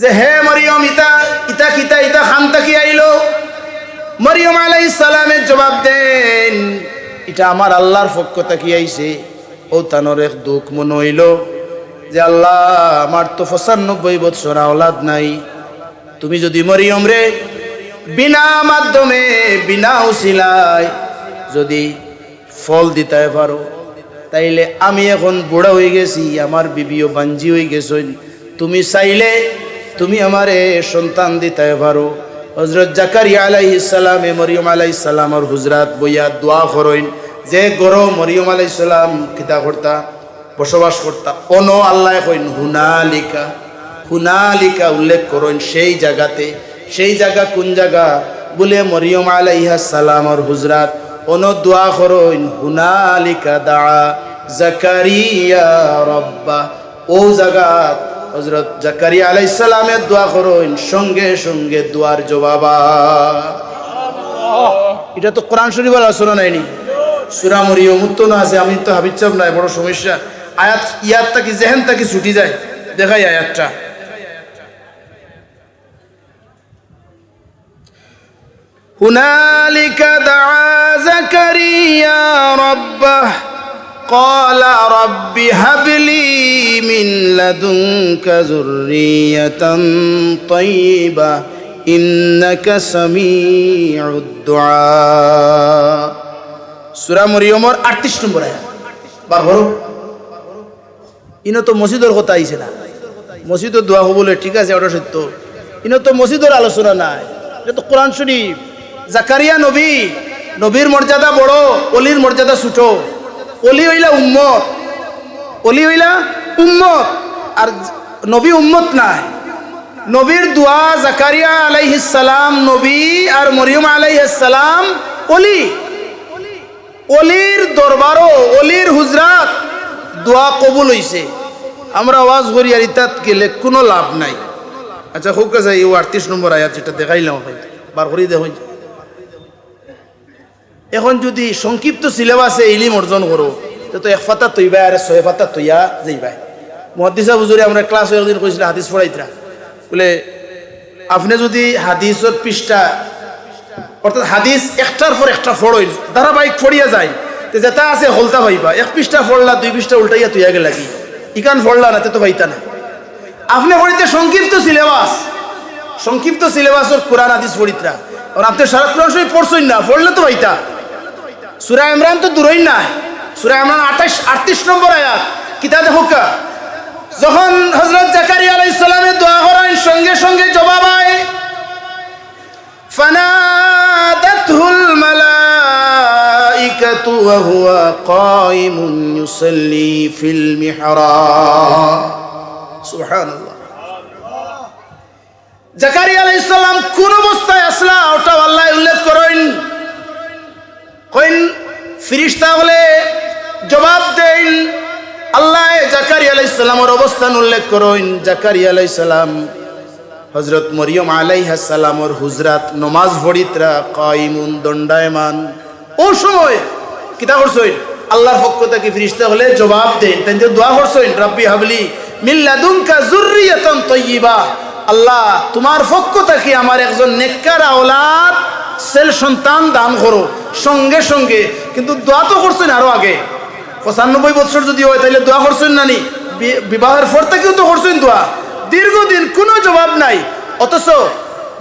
যে হে মরিয়ম, ইতা ইতা কিতা, ইতা খান্তা কি আইলো? মরিয়ম আলাইহিস সালামের জবাব দেন এটা আমার আল্লাহর পক্ষ তাকি আইছে। ও তানোর এক দুঃখ মনে হইল যে আল্লাহ, আমার তো পঁচানব্বই বৎসর আওলাদ নাই। তুমি যদি মরিয়ম রে, বিনা মাধ্যমে, বিনা উসিলায় যদি ফল দিতে পারো, তাইলে আমি এখন বুড়া হয়ে গেছি, আমার বিবিও বাঞ্জি হয়ে গেছেন। তুমি চাইলে তুমি আমারে সন্তান দিতে পারো। হজরত জাকারিয়া আলাইহিস এ মরিয়ম আলাইহিস সালামর হুজরাত বইয়া দোয়া করইন যে গরো মরিয়ম আলাইহিস সালাম কিতা করতা, বসবাস করতা। অন আল্লাহ কইন, হুনালিকা হুনালিকা উল্লেখ করইন সেই জায়গাতে, সেই জায়গা কোন জায়গা? বলে মরিয়ম আলাইহা সালামর হুজরাত, অন দোয়া করইন হুনালিকা দা জাকারিয়া রব্বা। ও জাগাত হজরত জাকারিয়া আলাইহিস সালামের দোয়া করইন সঙ্গে সঙ্গে দোয়ার জবাবা এটা তো কোরআন শরীফ আলোচনা নাইনি সুরা মরিয়ম উত্তর না আছে আমি তো হাবিচ্ছাব নাই বড় সমস্যা আয়াত ইয়াত তাকি জেহেন তাকি ছুটি যায় দেখাই আয়াতটা هنالك دعا زكريا ربه قال رب هب لي من لدنك ذرية طيبة إنك سميع الدعاء সুরা মরিয়মর আটত্রিশ নম্বর আয়াত বার করো ইনো তো মসজিদের কথা আইছে না মসজিদের দোয়া হবলে ঠিক আছে ওটা সত্য ইনো তো মসজিদের আলোচনা নাই এটা তো কোরআন শরীফ জাকারিয়া নবী নবীর মর্যাদা বড় অলির মর্যাদা ছোট অলি হইলা উম্মত। অলি হইলা উম্মত। আর নবী উম্মত নাই। নবীর দোয়া জাকারিয়া আলাইহিস সালাম, নবী আর মরিয়ম আলাইহিস সালাম অলি। অলির দরবারও অলির হুজরাত দোয়া কবুল হইছে। আমরা আওয়াজ করি আর ইতাত গেলে কোনো লাভ নাই। আচ্ছা হোক কাছে এই আটত্রিশ নম্বর আয়াত যেটা দেখাইলাম ভাই, বার করি দেখুন এখন যদি সংক্ষিপ্ত সিলেবাসে ইলিম অর্জন করো, তো এক ফাতা তৈবা আর ছয় ফাতা তৈয়া যাইবাই মহাদিসা বুজুরে আমরা ক্লাস একদিন কইছিল হাদিস পড়াইতরা বলে, আপনি যদি হাদিসের পৃষ্ঠা, অর্থাৎ হাদিস একটার পর একটা ফড়ইল ধারাবাহিক ফড়িয়া যায়, তো যেটা আছে হলতা ভাইবা এক পৃষ্ঠা ফড়লা দুই পৃষ্ঠা উল্টাইয়া তুই আগে লাগি ইকান ফড়লা না, তে তো ভাইতা না। আপনি পড়িতে সংক্ষিপ্ত সিলেবাস সংক্ষিপ্ত সিলেবাসের কোরআন, হাদিস পড়িতরা আর আপনি সারা কোরআন শরীফ পড়ছই না, পড়লে তো ভাইতা সুরা ইমরান তো দূরই নাই। সুরা ইমরান আঠাশ, আটত্রিশ নম্বর আয়াত। কিতাবে হুকা। যখন হজরত জাকারি আলাই ইসলামে দোয়া করেন, সঙ্গে সঙ্গে জবাব আয়, ফানাদাতহুল মালাইকাতু কোন অবস্থায় আসলা, ওটা আল্লাহ উল্লেখ করেন। কইন ফিরিস্তা বলে জবাব দেন আল্লাহ আলাইহিস সালামের অবস্থান উল্লেখ করেন, জাকারিয়া আলাইহিস সালাম হজরত মরিয়ম আলাইহা সালামর হুজরাত নমাজ ভরিতরা কাইমুন দণ্ডায়মান। ও সময় কিতা করছইন আল্লাহর পক্ষ থেকে ফিরিস্তা হলে জবাব দেন। তাই যে দোয়া করছইন রাব্বি হাবলি মিল্লাদুনকা যুররিয়াতান তাইয়্যিবা আল্লাহ তোমার পক্ষ থেকে আমার একজন নেককার আওলাদ সেল সন্তান দান করো। সঙ্গে সঙ্গে। কিন্তু দোয়া তো করছেন আরও আগে। পঁচানব্বই বছর যদি হয় তাহলে দোয়া করছেন নানি? বিবাহের পর থেকেও তো করছেন দোয়া। দীর্ঘদিন কোনো জবাব নাই। অথচ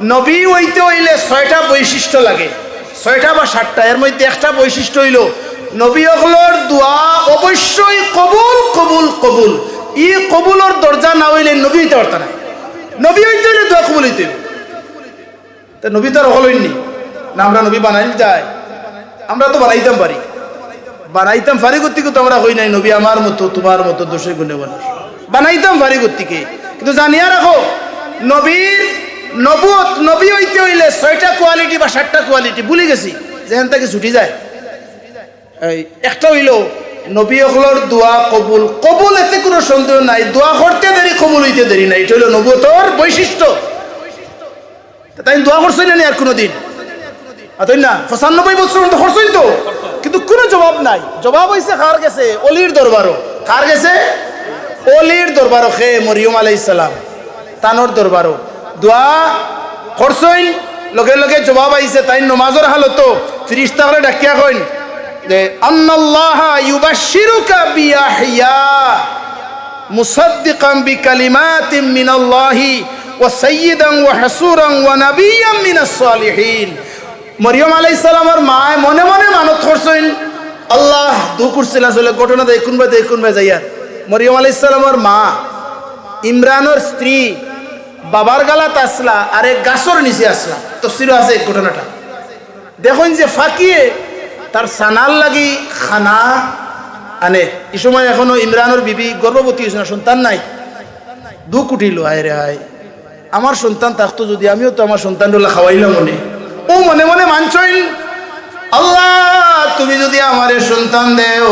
নবী হইতে হইলে ছয়টা বৈশিষ্ট্য লাগে। ছয়টা বা সাতটা, এর মধ্যে একটা বৈশিষ্ট্য হইল, নবী অগলর দোয়া অবশ্যই কবুল কবুল কবুল। ই কবুলর দরজা না হইলে নবী হইতে পারত না। নবী হইতে হইলে দোয়া কবুল হইতে নবী তো আর হলইনি আমরা নবী বানাই যায় আমরা তো বানাইতাম পারি। বানাইতাম ফারি গতিকে তো আমরা হই নাই। নবী আমার মতো, তোমার মতো দোষে গুণে মানুষ। বানাইতাম ফারি গতিকে কিন্তু জানিয়া রাখো, নবীর নবুয়ত, নবী হইতে হইলে ছয়টা কোয়ালিটি বা সাতটা কোয়ালিটি ভুলে গেছি। যেখান থেকে ছুটি যায়। এই, একটা হইল, নবী অকলর দোয়া কবুল। কবুল এতে কোনো সন্দেহ নাই। দোয়া করতে দেরি, কবুল হইতে দেরি নাই। এটা হইল নবুয়তর বৈশিষ্ট্য। তাই দোয়া করছেন না আর কোনোদিন? তাই না পঁচানব্বই বছর তো করছেন তো? কিন্তু কোনো জবাব নাই। জবাব হয়েছে কার গেছে, অলির দরবারও। কার গেছে? অলির দরবারও খে মরিয়ম আলাই সালাম, তানোর দরবারও। দোয়া করছইন লগে লগে জবাব আইছে, তাই নমাজর হালতো, ফিরিস্তা হলে ডাকিয়া কইন যে, আন্নাল্লাহ ইউবাশশিরুকা বিয়াহইয়া মুসাদ্দিকাম বিকালিমাতিন মিনাল্লাহি ওয়া সাইয়্যিদান ওয়া হাসুরান ওয়া নাবিয়্যান মিনাস সালিহিন। মরিয়ম আলাইহিস সালামের মা মনে মনে মানত করছেন। আল্লাহ দু করছিল আসলে ঘটনা দেখুন বা দেখুন বা যাইয়া। মরিয়ম আলাইহিস সালামের মা ইমরানের স্ত্রী বাবার গালাত আসলা, আর এক গাছর নিচে আসলা। তফসিরও আছে এই ঘটনাটা। দেখুন যে ফাঁকিয়ে তার সানার লাগি খানা আনে। এই সময় এখনও ইমরানের বিবি গর্ভবতী হয়েছে না, সন্তান নাই। দুঃখ উঠিল হায় রে হায়। আমার সন্তান থাকতো যদি, আমিও তো আমার সন্তানগুলো খাওয়াইলাম মনে। ও মনে মনে মানছইন আল্লাহ, তুমি যদি আমারে সন্তান দেও,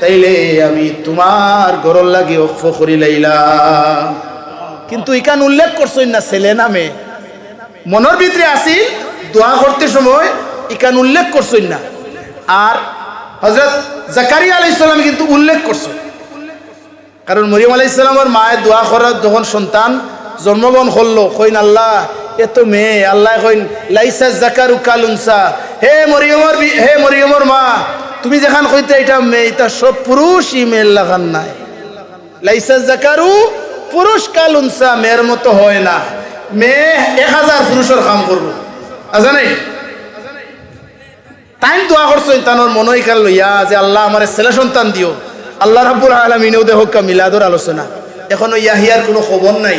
তাইলে আমি তোমার গরল লাগে অক্ষ করি লাইলাম কিন্তু ইকান উল্লেখ করছই না ছেলে নামে মনের ভিতরে আসি, দোয়া করতে সময় ইকান উল্লেখ করছই না। আর হজরত জাকারিয়া আলাইসাল্লাম কিন্তু উল্লেখ করছে কারণ মরিয়ম আলাইসাল্লামের মায়ের দোয়া করার যখন সন্তান জন্মগ্রহণ করল, কইন আল্লাহ এ তো মেয়ে, আল্লাহ কইন, লাইসা জাকারু কালুনসা। হে মরিয়মর হে মরিয়মর মা, তুমি যেখান কইতে এটা মেয়ে, এটা সব পুরুষ ইমেল লাগান নাই। লাইসা জাকারু পুরুষ কালুনসা, মেয়ের মতো হয় না। মেয়ে এক হাজার পুরুষের কাম করব। আচ্ছা নাই? টাইম দোয়া করছেন তানোর মনে কাল লইয়া যে আল্লাহ আমার ছেলে সন্তান দিও। আল্লাহ রাব্বুল আলমিনেও দেহ মিলাদর আলোচনা। এখনও ইয়াহিয়ার কোনো খবর নাই।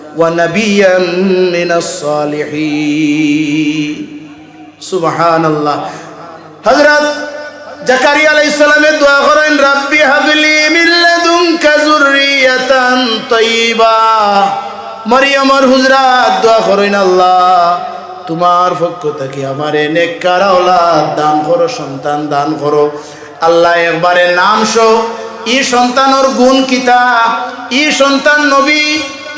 ওয়া নাবিয়াম মিনাস সালিহিন। সুবহানাল্লাহ। হযরত জাকারিয়া আলাইহিস সালামের দোয়া করেন, রাব্বি হাবলি মিন লাদুনকা যুররিয়াতান তাইয়্যিবা মরিয়মর হুজরাত দোয়া করেন, আল্লাহ, তোমার পক্ষ থেকে আমারে নেককার আওলাদ দান করো, সন্তান দান করো। আল্লাহ, একবারে নাম শো ই সন্তানর গুণ কিতা? ই সন্তান নবী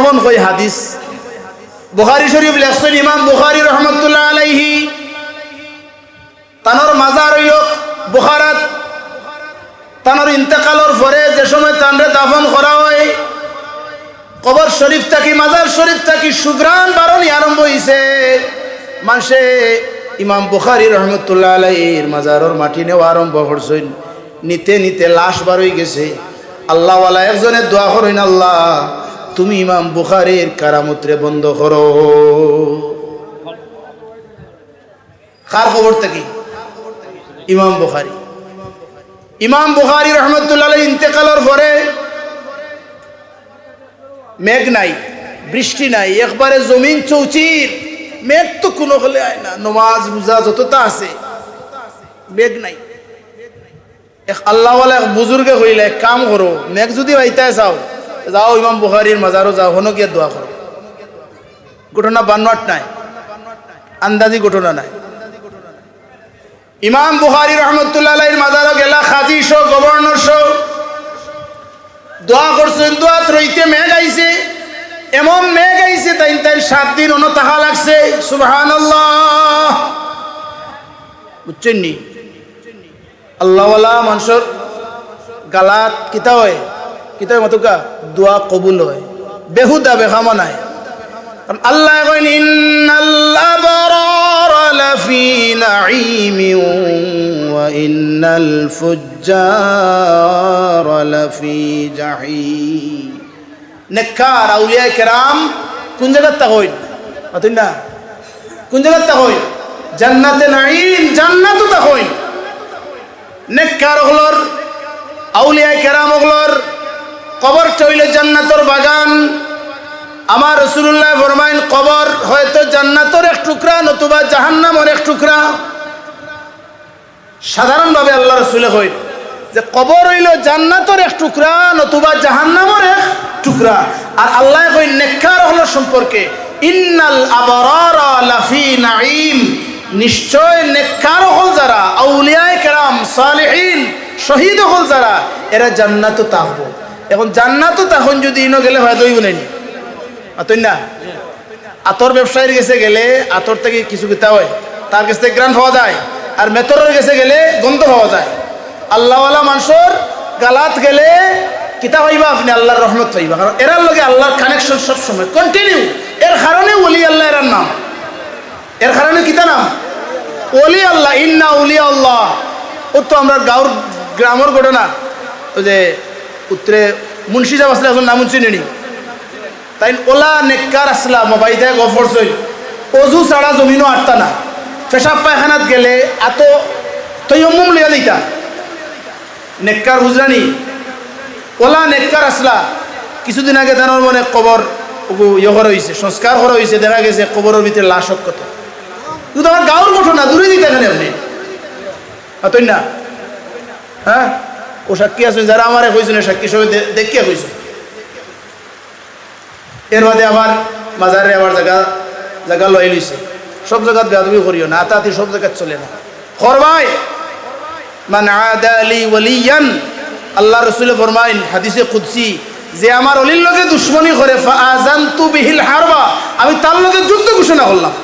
এখন কই হাদিস? বুখারী শরীফ লেখছেন ইমাম বুখারী রহমতুল্লাহ আলাইহি। তানোর মাজার হইল বুখারাত। তানোর ইন্তেকালর পরে যে সময় তানরে দাফন করা হয়, কবর শরীফ থাকি, মাজার শরীফ থাকি সুগ্রান বারণই আরম্ভ হইছে। মানুষে ইমাম বুখারি রহমতুল্লাহ আলাইহির মাজারর মাটি নেওয়া আরম্ভ করছেন। নিতে নিতে লাশ বার হয়ে গেছে। আল্লাহওয়ালা একজনের দোয়া করেন, আল্লাহ তুমি ইমাম বুখারির কারামুত্রে বন্ধ করো। কার খবর থেকে? ইমাম বুখারি। ইমাম বুখারি রহমতুল্লাহ ইন্তেকালর পরে মেঘ নাই, বৃষ্টি নাই, একবারে জমিন চৌচির, মেঘ তো কোনো হলে আয় না, নমাজ বুঝা যতটা আছে, মেঘ নাই। এক আল্লাহওয়ালা এক বুজুর্গে এক কাম করো, মেঘ যদি বাইতে চাও যাও ইমাম বুখারির মাজারও যাও হনো দোয়া করো ঘটনা বান্নাট নাই। আন্দাজি ঘটনা নাই। ইমাম বুখারি রহমতুল্লাহ মাজারও গেলা খাজি শো গভর্নর শো দোয়া করছেন দোয়া রইতে মেঘ আইছে এমন মেঘ আইছে তাই তাই সাত দিন অন তাহা লাগছে। সুবহান বুঝছেন নি আল্লাহওয়ালা মানুষের গালাত কিতা হয়? হয় মতকা, দোয়া কবুল হয়। বেহুদা বেখামা নাই। কারণ আল্লাহ কইন ইন্নাল আবরার লাফি নাঈমিন ওয়া ইন্নাল ফুজ্জার লাফি জাহিম। নেককার, আউলিয়া কেরাম হইন অতই না। আউলিয়ায় কবর চইলে জান্নাতর বাগান। আমার রসুল্লাহ ফরমাইন, কবর হয়তো জান্নাতর এক টুকরা নতুবা জাহান্নামর এক টুকরা। সাধারণভাবে আল্লাহ রসুলে কই যে কবর হইল জান্নাতর এক টুকরা নতুবা জাহান্নামর এক টুকরা। আর আল্লাহ কই নেককার হলো সম্পর্কে, ইন্নাল আবরারা লাফি নাঈম। নিশ্চয় নেককার হল যারা আউলিয়ায়ে কেরাম সালেহীন, শহীদ হল যারা, এরা জান্নাতও তাহবো এখন জান্নাতও তখন যদি ইনো গেলে হয় দই বলেন আতই না? আতর ব্যবসায়ীর কাছে গেলে আতর থেকে কিছু কিতা হয়, তার কাছ থেকে গ্রান পাওয়া যায়, আর মেতরের কাছে গেলে গন্ধ পাওয়া যায়। আল্লাহওয়ালা মানুষের গালাত গেলে কিতা হইবা? আপনি আল্লাহর রহমত পাইবা কারণ এরার লগে আল্লাহর কানেকশন সবসময়। কন্টিনিউ এর কারণে ওলি আল্লাহ এরার নাম। এর কারণে কিতা নাম? ওলি আল্লাহ। ইন্না উলিয়া আল্লাহ। ও তো আমরা গাঁর গ্রামের ঘটনা। ওই যে উত্তরে মুন্সিজাব আসলে এখন নাম চিনি তাই ওলা নেককার আসলা মোবাইল গফর সই অজু ছাড়া জমিনও আটতা না। পেশাব পায়খানাত গেলে এত তৈমুম লিয়া দিতা নেককার বুঝরানি ওলা নেককার আসলা। কিছুদিন আগে তার মনে কবর ইয়ে করা হয়েছে সংস্কার করা হয়েছে দেখা গেছে কবরের ভিতরে লাশ কত কিন্তু আমার গাঁর ঘটনা দূরে দিতে এখানে আপনি। তুই না? হ্যাঁ ও সাক্ষী আছেন, যারা আমারে কইছেন সাক্ষী সবাই দেখিয়া কইছেন এর বাদে আবার মাজারে আবার জায়গা জায়গা লই লইছে। সব জায়গাত বেয়াদবি করিও না আতাতি সব জায়গায় চলে না। করবাই মান আদা আলী ওয়ালিয়ান, আল্লাহ রসুলে ফরমাইন, হাদিসে কুদসি, যে আমার অলির লগে দুশ্মনী করে আজান্তু বিহিল হারবা, আমি তার লগে যুদ্ধ ঘোষণা করলাম।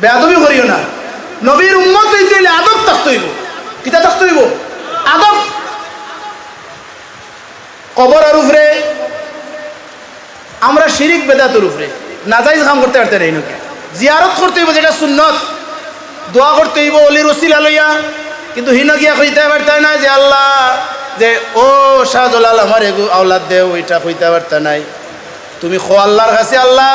বেয়াদবি করিও না। নবীর উম্মত হইতে হইলে আদব থাকতে হইব। কিতা থাকতে হইব আদব। কবর আর উপরে আমরা শিরিক বেদাতের উপরে নাজাইজ কাম করতে পারতে নাই নাকি জিয়ারত করতে হইব যেটা সুন্নত। দোয়া করতে হইব অলির ওসিলা লইয়া কিন্তু হিন গিয়া কইতে পারতে না যে আল্লাহ যে ও শাহজলাল আমার এগু আওলাদ দে ওইটা কইতে পারতে নাই। তুমি খো আল্লাহর কাছে আল্লাহ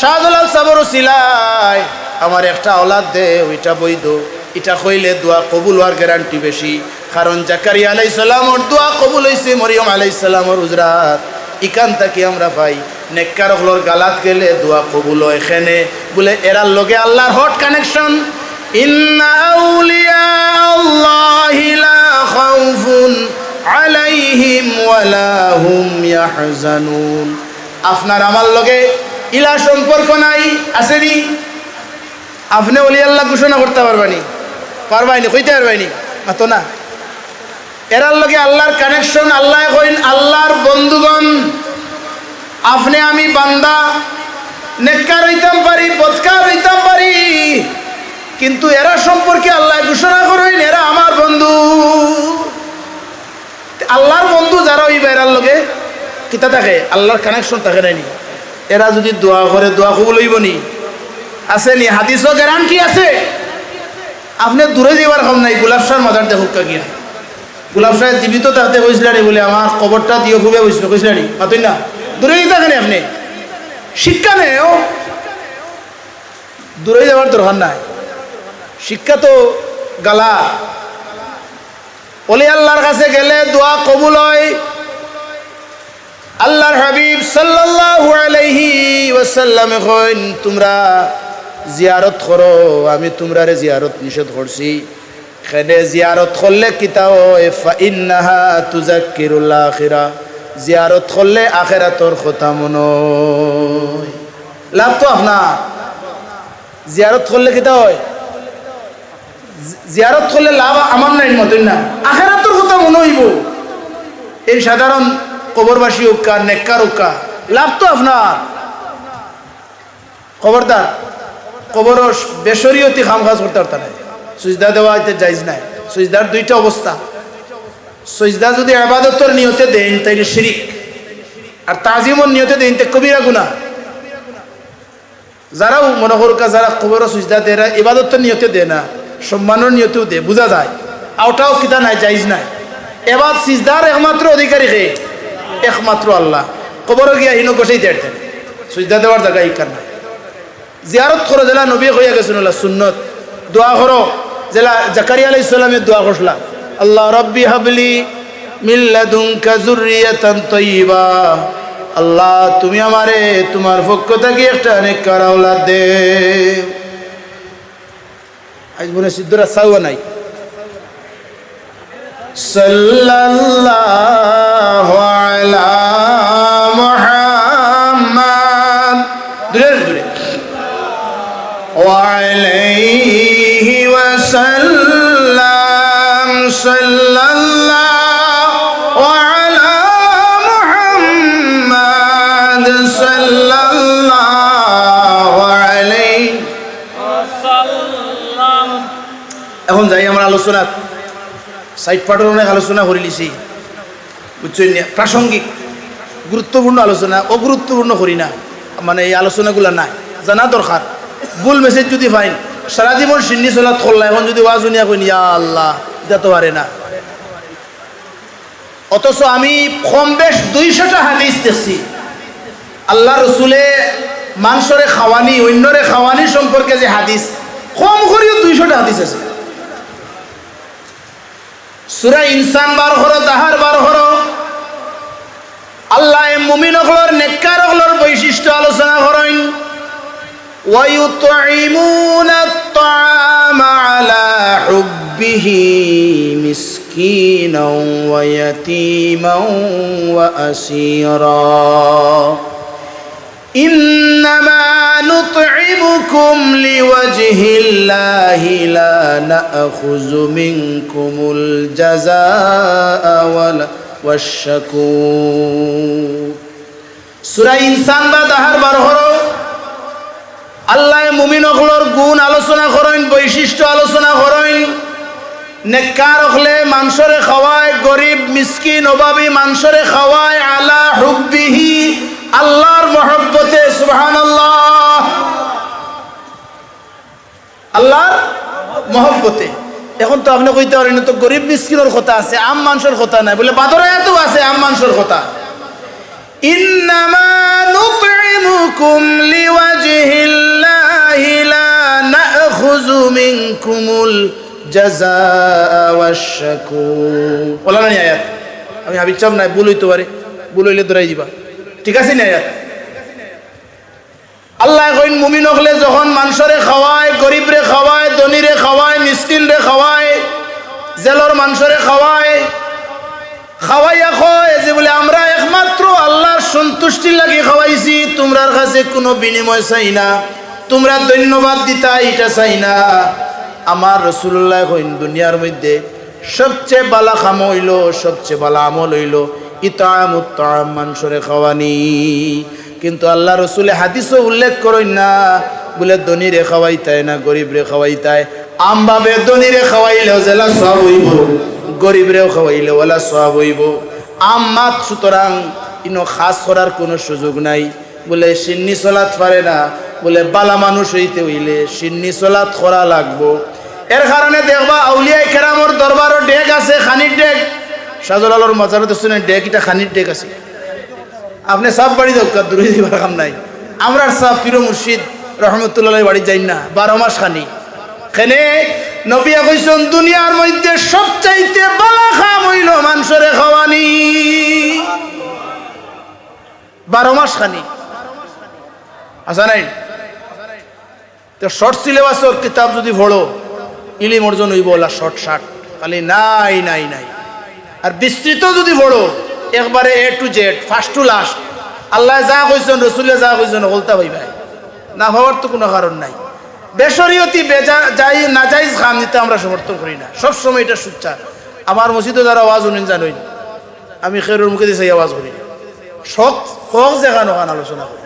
শাহজলাল সাবর ওসিলাই আমার একটা আওলাদ দে ওইটা বৈধ। এটা কইলে দোয়া কবুল হওয়ার গ্যারান্টি বেশি। কারণ জাকারিয়া আলাই সালামর দোয়া কবুল হয়েছে মরিয়ম আলাই সালামর উজরাত। ইকান তাকি আমরা পাই নেককার হলোর গালাত গেলে দোয়া কবুল হয়। এখানে বলে, এরার লগে আল্লাহর হট কানেকশন আপনার আমার লগে ইলা সম্পর্ক নাই আছে নি আপনি ওলি আল্লাহ ঘোষণা করতে পারবানি পারবাইনি কইতে পারবাইনি। মাত না। এরার লগে আল্লাহর কানেকশন আল্লাহ কইন আল্লাহর বন্ধুগণ আপনি আমি বান্দা নেককার হইতাম পারি বদকার হইতাম পারি কিন্তু এরা সম্পর্কে আল্লাহ ঘোষণা করেন এরা আমার বন্ধু। আল্লাহর বন্ধু যারা হইবে এরার লগে কিতা থাকে? আল্লাহর কানেকশন থাকে নাইনি এরা যদি দোয়া করে দোয়া কবুল হইব নি আছে নি? হাদিসও গ্যারান্টি আছে। আপনি দূরে যাবার কম নাই, গোলাপ শাহর মাজার দেখুক গিয়া। গোলাপ সাহেব জীবিত থাকতে কইছিলানি বলে, আমার কবরটা দিয়ে খুবই কইছিল কইছিলানি মাতুই না, দূরে থাকেনি আপনি? শিক্ষা নেই ও। দূরে যাওয়ার দরকার নাই। শিক্ষা তো গালা। অলি আল্লাহর কাছে গেলে দোয়া কবুল হয়। আল্লাহর হাবিব সাল্লাল্লাহু আলাইহি ওয়াসাল্লামে কইন তোমরা জিয়ারত করো, আমি তোমরারে জিয়ারত নিষেধ করছি। খেনে জিয়ারত করলে কিতা হয়? ফাইন্নাহা তুজাক্কিরুল আখিরা। জিয়ারত করলে আখেরাতর কথা মনে লাভ তো আপনার জিয়ারত করলে কিতা হয়? জিয়ারত করলে লাভ আমার নাই মতই না? আখেরাতর কথা মনে হইব। এই সাধারণ কবরবাসী উক্কা নেককার উক্কা লাভ তো আপনার খবরদার কবর বেসরীয়তি খাম কাজ করতে পারতা নাই সুজদা দেওয়া এতে যাইজ নাই। সুজদার দুইটা অবস্থা। সুজদা যদি আবাদতর নিয়তে দেন, তাইলে শিরিক। আর তাজিমর নিয়তে দেন, তে কবিরা গুণা যারাও মনে করুকা যারা কবর সুজদা দেয়, এরা ইবাদতর নিয়তে দেয় না, সম্মানের নিয়তেও দেয়, বোঝা যায়। আওটাও কিতা নাই যাইজ নাই। এবার সিজদার একমাত্র অধিকারী কে? একমাত্র আল্লাহ। কবর গিয়া হিনো গোসাই দেড়তেন সুজদা দেওয়ার জায়গা ইকার নাই জিয়ারত করো, জেলা নবী হইয়া গেছেন সুন্নত। দোয়া করো, জেলা জাকারিয়া আলাইহিস সালামের দোয়া করছিলাম আল্লাহ রব্বি হাবলি মিল্লাদুনকা যুররিয়াতান তাইয়্যিবা আল্লাহ, তুমি আমারে তোমার পক্ষ থেকে একটা অনেক কারাওলা দে। আজ মনে সিদ্ধরা চাওয়া নাই। সাল্লাল্লাহু আলা وسلم صلى الله على محمد صلى الله عليه এখন যাই আমার আলোচনা সাইড পাটের অনেক আলোচনা করে লিছি বুঝছেন নি? প্রাসঙ্গিক গুরুত্বপূর্ণ আলোচনা অগুরুত্বপূর্ণ করি না মানে এই আলোচনাগুলো নাই জানা দরকার ভুল মেসেজ যদি ফাইন সারা জীবন সিন্নি চলাত করলা, এখন যদি ওয়াজ শুনিয়া কইন, ইয়া আল্লাহ, এটা তো পারে না। অথচ আমি কম বেশ দুইশোটা হাদিস দেখছি। আল্লাহ রসুলে মাংসরে খাওয়ানি, অন্যরে খাওয়ানি সম্পর্কে যে হাদিস, কম করিও দুইশোটা হাদিস আছে। সুরা ইনসান বার হরো তাহার বার হরো, আল্লাহ মুমিন হলর নেককার হলর বৈশিষ্ট্য আলোচনা করেন ويطعمون الطعام على حبه مسكينا ويتيما وأسيرا إنما نطعمكم لوجه الله لا نأخذ منكم الجزاء ولا والشكور سورة إنسان بعد هر بارهرو আল্লাহ মুমিন অখলর গুণ আলোচনা করেন, বৈশিষ্ট্য আলোচনা করেন। নেককার অখলে মাংসরে খাওয়ায়, গরিব, মিসকিন, অভাবী মাংসরে খাওয়ায়, আলা হুব্বিহি, আল্লাহর মহব্বতে সুবহান আল্লাহ আল্লাহর মহব্বতে। এখন তো আপনি কইতে পারেন তো গরিব, মিসকিনের কথা আছে, আম মাংসের কথা নাই। বলে বাদরে এত আছে, আম মাংসের কথা। ইন্নামা নুতইমুকুম লিওয়াজহিল্লাহি নাই আয়াত? পারে। ভুল দৌড়াই ঠিক আছে না আল্লাহ কইন, মুমিন হলে যখন মানুষরে খাওয়ায়, গরিবরে খাওয়ায়, ধনীরে খাওয়ায়, মিসকিনরে খাওয়ায়, জেলর মানুষরে খাওয়ায়, খাওয়াইয়া খয়, যে বলে আমরা একমাত্র আল্লাহর সন্তুষ্টি লাগে খাওয়াইছি, তোমরার কাছে কোনো বিনিময় চাই না। তোমরা ধন্যবাদ দিতা এটা চাই না। আমার রসুল্লাহ হইন দুনিয়ার মধ্যে সবচেয়ে বালা খাম হইল, সবচেয়ে বালা আমল হইল ইতাম উত্তাম মানুষরে খাওয়ানি। কিন্তু আল্লাহ রসুলে হাদিসও উল্লেখ করেন না, বলে ধনীরে খাওয়াইতায় না, গরিব গরিবরে খাওয়াইতায়। আমভাবে ধনীরে খাওয়াইলেও জেলা সব হইব গরিবরেও খাওয়াইলে ওলা সব হইব। আম মাত সুতরাং খাস করার কোনো সুযোগ নাই। বলে সিন্নি চলাত পারে না। বলে বালা মানুষ হইতে হইলে সিন্নি চলাত করা লাগবো। এর কারণে দেখবা আউলিয়াই কেরামর দরবারও ডেক আছে খানির ডেক। সাজল আলোর মাজারত শুনে ডেক এটা খানির ডেক আছে। আপনি সাপ বাড়ি দরকার দূরে দিবার কাম নাই। আমরার সাপ পিরো মুর্শিদ রহমতুল্লাহ বাড়ি যাই না, বারো মাস খানি। খেনে নবিয়া কইছেন দুনিয়ার মধ্যে সবচাইতে বালা খাম হইল মানুষরে খাওয়ানি। বারো মাস খানি। আসা নাই। তো শর্ট সিলেবাসের কিতাব যদি পড়ো, ইলিম অর্জন হইব ওলা শর্ট শার্ট খালি নাই নাই নাই। আর বিস্তৃত যদি পড়ো, একবারে A to Z first to last Allah যা কইছেন রসুলে যা কইছেন হলতা হইবাই না ভাবার তো কোনো কারণ নাই। বেসরিয়তি বেজা যাই নাজাইজ খাম দিতে আমরা সমর্থন করি না। সবসময় এটা সুচ্চার। আমার মসজিদে যারা আওয়াজ উনিন জানই। আমি খেরুর মুখে দিয়ে সেই আওয়াজ করি। শখ হক দেখানো খান আলোচনা করি।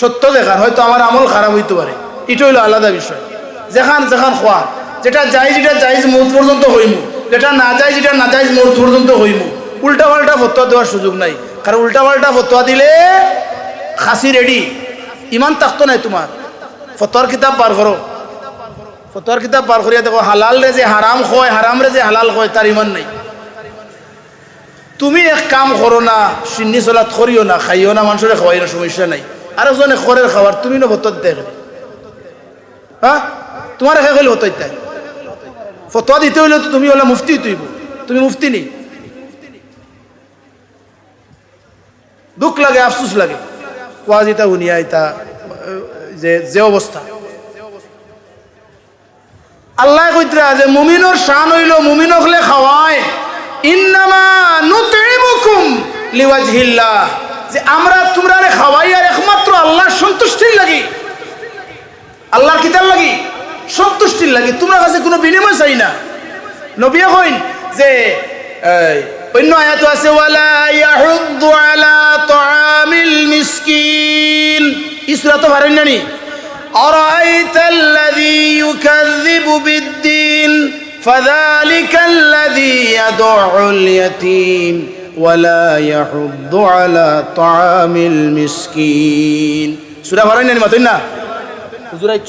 সত্য দেখান, হয়তো আমার আমল খারাপ হইতে পারে। এটা হইল আলাদা বিষয়। যেখান যেখান খোয়া যেটা যাই যেটা যাইজ মৌত পর্যন্ত হইমু। যেটা না যাই যেটা না যাইজ মৌত পর্যন্ত হইমু। উল্টা পাল্টা ফতোয়া দেওয়ার সুযোগ নাই। কারণ উল্টা পাল্টা ফতোয়া দিলে খাসি রেডি ইমান তাকতো নাই তোমার। ফতোয়ার কিতাব বার করো। ফতোয়ার কিতাব বার করিয়া দেখো, হালাল রে যে হারাম হয় হারাম রে যে হালাল হয় তার ইমান নাই। তুমি এক কাম করো না, সিন্নি চলাত করিও না, খাইও না, মানুষের খাওয়াই না সমস্যা নাই। আর জনে খরের খাবার, তুমি না ভতর দেখ হ্যাঁ? তোমার শেষ হইলে হতো ইত্যাদি ফতোয়া দিতে হইলে তো তুমি হলে মুফতি তুইব তুমি মুফতি নেই। দুঃখ লাগে, আফসুস লাগে। কোয়াজিতা শুনিয়া ইতা যে যে অবস্থা। আল্লাহ কইতরা যে মুমিনর শান হইল, মুমিন হলে খাওয়ায়। ইন্নামা নুতইমুকুম লিওয়াজহিল্লাহ যে আমরা তোমরা খাওয়াই আর একমাত্র আল্লাহর সন্তুষ্টির লাগি আল্লাহর কিতার লাগি সন্তুষ্টির লাগি তোমরা কাছে কোনো বিনিময় চাই না নবী কইন যে এই, অন্য আয়াত আছে ওয়ালা ইয়াহুদ্দু আলা তাআমিল মিসকিন ইসরা তো পারেন না নি أرأيت الذي يكذب بالدين فذلك الذي يدع اليتيم ولا يحض على طعام المسكين سورة فرين ما تقولنا سورة